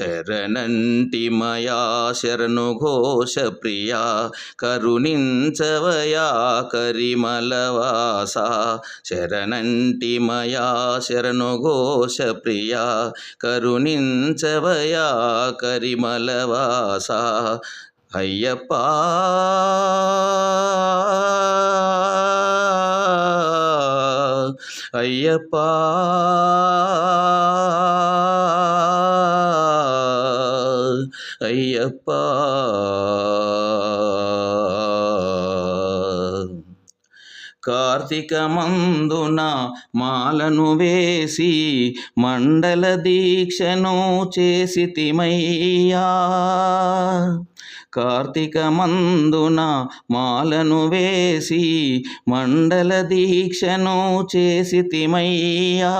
శరణంటి మయా శరణు ఘోష ప్రియా కరుణించవయా కరిమలవాస శరణంటి మయా శరణు ఘోష ప్రియా కరుణించవయా కరిమలవాస అయ్యప్ప అయ్యప్ప అయ్యప్ప కార్తీక మందున మాలను వేసి మండల దీక్షను చేసి తిమయ్యా కార్తీక మందున మాలను వేసి మండల దీక్షను చేసితిమయ్యా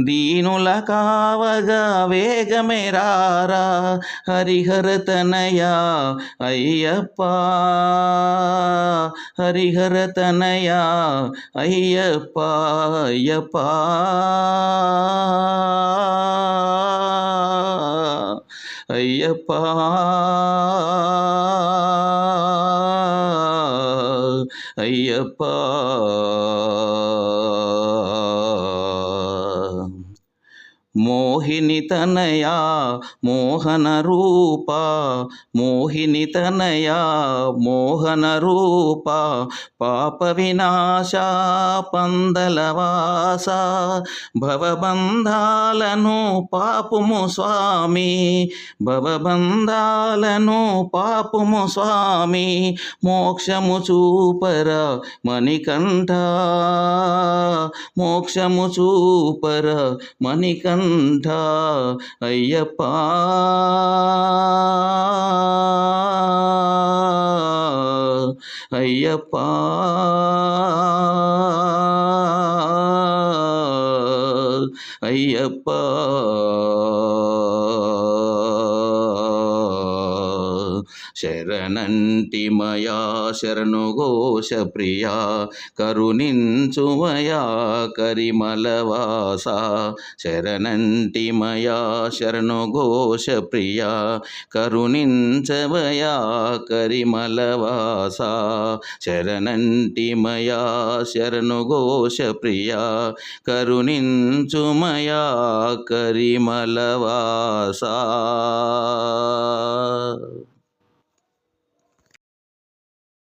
దీనుల కావగా వేగమే రారా హరిహర అయ్యప్ప హరిహరతనయ అయ్యప్ప అయ్యప్ప. అయ్యప్ప. అయ్యప్ప మోహిని తనయా మోహన రూప మోహిని తనయా మోహన రూప పాప వినాశ పందలవాస భవబంధాలను పాపుము స్వామి భవబంధాలను పాపుము స్వామి మోక్షము చూపర మణికంఠ మోక్షము చూపర మణికంఠ. అయ్యప్ప అయ్యప్ప అయ్యప్ప శరణంటిమయా శరణు ఘోష ప్రియా. కరుణించుమయా కరిమలవాస. శరణంటిమయా శరణు ఘోష ప్రియా. కరుణించవయా కరిమలవాస. శరణంటిమయా శరణు ఘోష ప్రియా. కరుణించుమయా కరిమలవాసా.